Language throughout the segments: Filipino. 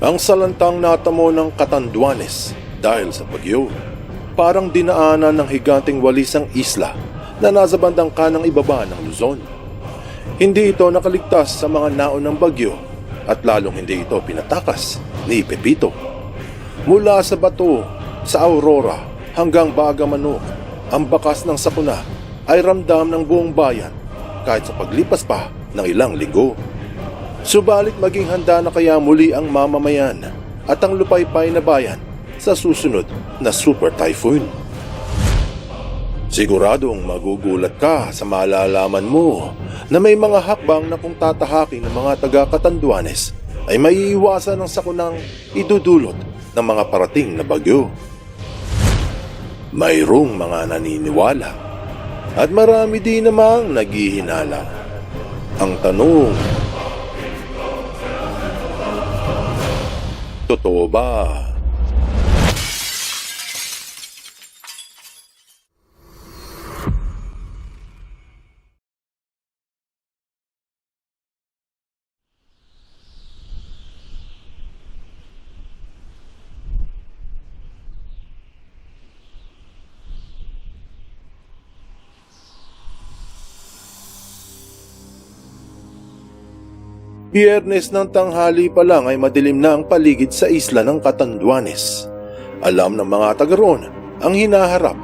Ang salantang natamo ng Katanduanes dahil sa bagyo. Parang dinaanan ng higanting walisang isla na nasa bandang kanang ibaba ng Luzon. Hindi ito nakaligtas sa mga naon ng bagyo at lalong hindi ito pinatakas ni Pepito. Mula sa bato, sa Aurora hanggang Bagamanok, ang bakas ng sakuna ay ramdam ng buong bayan kahit sa paglipas pa ng ilang linggo. Subalit maging handa na kaya muli ang mamamayan at ang lupaypay na bayan sa susunod na super typhoon. Siguradong magugulat ka sa malalaman mo na may mga hakbang na kung tatahakin ng mga taga-Katanduanes ay maiiwasan ang sakunang idudulot ng mga parating na bagyo. Mayroong mga naniniwala at marami din namang naghihinala. Ang tanong, Totoo ba? Biyernes ng tanghali pa lang ay madilim na ang paligid sa isla ng Catanduanes. Alam ng mga taga roon ang hinaharap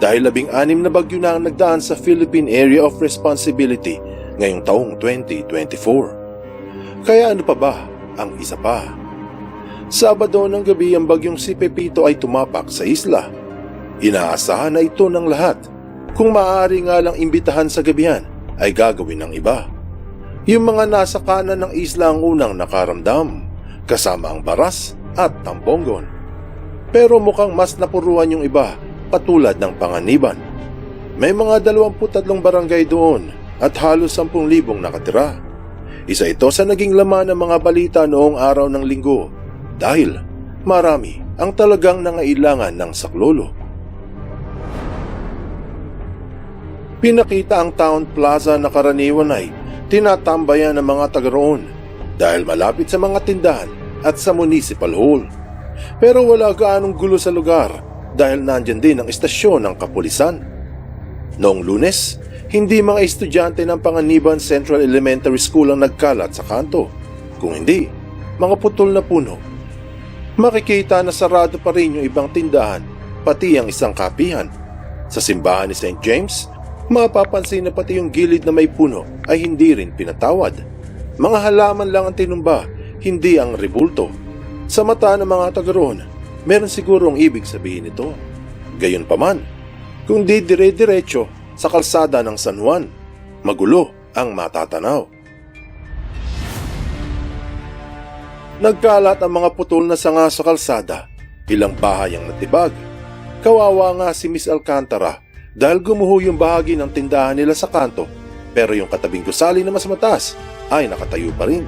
dahil labing anim na bagyo na ang nagdaan sa Philippine Area of Responsibility ngayong taong 2024. Kaya ano pa ba ang isa pa? Sabado ng gabi ang bagyong si Pepito ay tumapak sa isla. Inaasahan na ito ng lahat. Kung maaari nga lang imbitahan sa gabihan ay gagawin ng iba. Yung mga nasa kanan ng isla ang unang nakaramdam, kasama ang baras at tambonggon. Pero mukhang mas napuruan yung iba, katulad ng panganiban. May mga 23 barangay doon at halos 10,000 nakatira. Isa ito sa naging laman ng mga balita noong araw ng linggo dahil marami ang talagang nangailangan ng saklolo. Pinakita ang town plaza na karaniwan ay tinatambayan ng mga taga roon dahil malapit sa mga tindahan at sa municipal hall. Pero wala gaanong gulo sa lugar dahil nandyan din ang istasyon ng kapulisan. Noong lunes, hindi mga estudyante ng Panganiban Central Elementary School ang nagkalat sa kanto. Kung hindi, mga putol na puno. Makikita na sarado pa rin yung ibang tindahan, pati ang isang kapihan. Sa simbahan ni St. James, mapapansin na pati yung gilid na may puno ay hindi rin pinatawad. Mga halaman lang ang tinumba, hindi ang rebulto. Sa mata ng mga taga roon, meron sigurong ibig sabihin ito. Gayon pa man, kung di dire-diretso sa kalsada ng San Juan, magulo ang matatanaw. Nagkalat ang mga putol na sanga sa kalsada, ilang bahay ang natibag. Kawawa nga si Miss Alcantara dahil gumuho yung bahagi ng tindahan nila sa kanto pero yung katabing gusali na mas mataas ay nakatayo pa rin.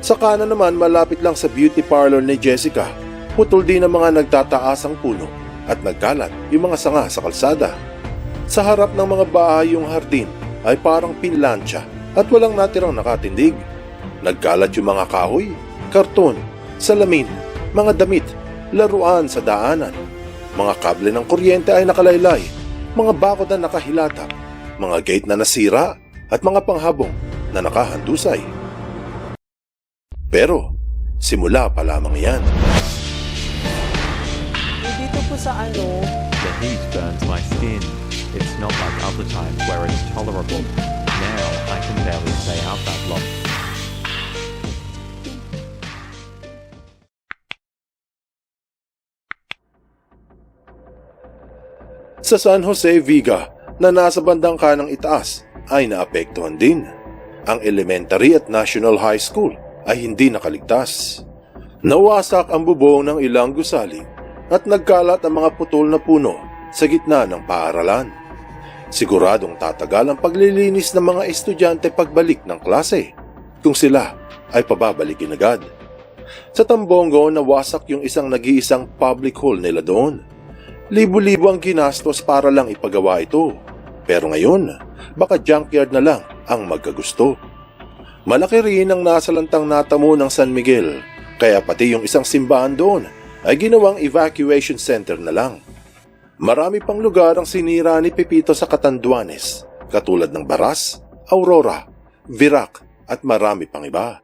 Sa kanan naman malapit lang sa beauty parlor ni Jessica, putol din ang mga nagtataasang puno at nagkalat yung mga sanga sa kalsada. Sa harap ng mga bahay yung hardin ay parang pinlansya at walang natirang nakatindig. Nagkalat yung mga kahoy, karton, salamin, mga damit, laruan sa daanan. Mga kable ng kuryente ay nakalaylay, mga bakod na nakahilatap, mga gate na nasira at mga panghabong na nakahandusay. Pero simula pa lamang yan. Dito po sa ano, The heat burns my skin. It's not like other times where it's tolerable. Now I can barely stay out that long. Sa San Jose, Viga, na nasa bandang kanang itaas, ay naapektuhan din. Ang elementary at national high school ay hindi nakaligtas. Nawasak ang bubong ng ilang gusali at nagkalat ang mga putol na puno sa gitna ng paaralan. Siguradong tatagal ang paglilinis ng mga estudyante pagbalik ng klase kung sila ay pababalikin agad. Sa Tambongo, nawasak yung isang nag-iisang public hall nila doon. Libo-libo ang ginastos para lang ipagawa ito. Pero ngayon, baka junkyard na lang ang magkagusto. Malaki rin ang nasalantang natamo ng San Miguel, kaya pati yung isang simbahan doon ay ginawang evacuation center na lang. Marami pang lugar ang sinira ni Pepito sa Catanduanes, katulad ng Baras, Aurora, Virac at marami pang iba.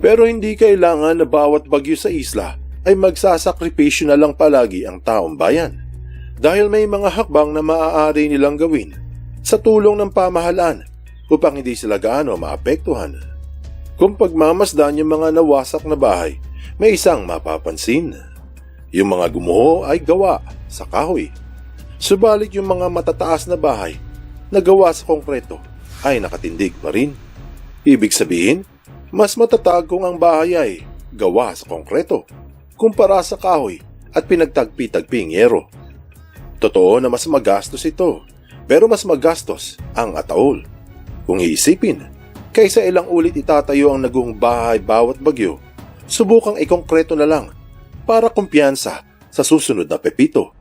Pero hindi kailangan na bawat bagyo sa isla ay magsasakripisyo na lang palagi ang taong bayan. Dahil may mga hakbang na maaari nilang gawin sa tulong ng pamahalaan upang hindi sila gaano maapektuhan. Kung pagmamasdan yung mga nawasak na bahay, may isang mapapansin. Yung mga gumuho ay gawa sa kahoy. Subalit yung mga matataas na bahay na gawa sa konkreto ay nakatindig pa rin. Ibig sabihin, mas matatag kung ang bahay ay gawa sa konkreto kumpara sa kahoy at pinagtagpi-tagping yero. Totoo na mas magastos ito, pero mas magastos ang ataol. Kung iisipin, kaysa ilang ulit itatayo ang nagung bahay bawat bagyo, subukang ikongkreto na lang para kumpiyansa sa susunod na pepito.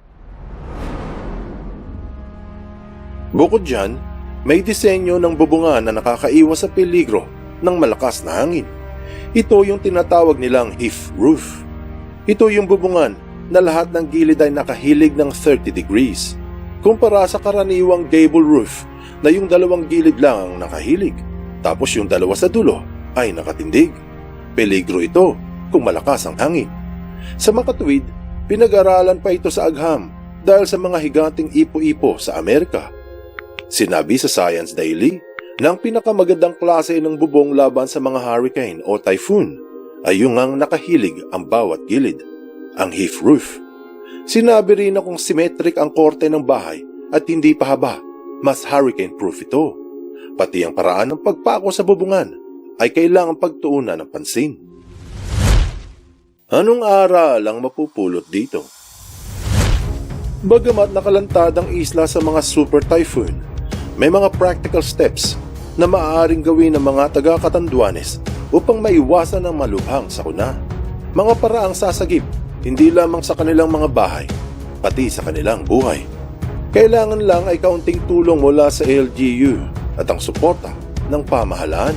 Bukod dyan, may disenyo ng bubungan na nakakaiwas sa peligro ng malakas na hangin. Ito yung tinatawag nilang heaf roof. Ito yung bubungan na lahat ng gilid ay nakahilig ng 30 degrees. Kumpara sa karaniwang gable roof na yung dalawang gilid lang ang nakahilig. Tapos yung dalawa sa dulo ay nakatindig. Peligro ito kung malakas ang hangin. Sa makatuwid, pinag-aralan pa ito sa agham dahil sa mga higanting ipo-ipo sa Amerika. Sinabi sa Science Daily na ang pinakamagandang klase ng bubong laban sa mga hurricane o typhoon ay ang nakahilig ang bawat gilid, ang heaf roof. Sinabi rin na kung symmetric ang korte ng bahay at hindi pahaba, mas hurricane-proof ito. Pati ang paraan ng pagpako sa bubungan ay kailangang pagtuunan ng pansin. Anong aral ang mapupulot dito? Bagamat nakalantad ang isla sa mga super typhoon, may mga practical steps na maaaring gawin ng mga taga-Katanduanes upang maiwasan ang malubhang sakuna. Mga paraang sasagip hindi lamang sa kanilang mga bahay, pati sa kanilang buhay. Kailangan lang ay kaunting tulong mula sa LGU at ang suporta ng pamahalaan.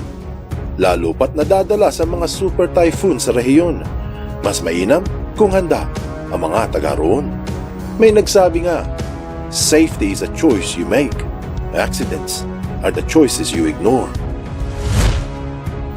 Lalo pat nadadala sa mga super typhoon sa rehiyon. Mas mainam kung handa ang mga taga roon. May nagsabi nga, safety is a choice you make. Accidents are the choices you ignore.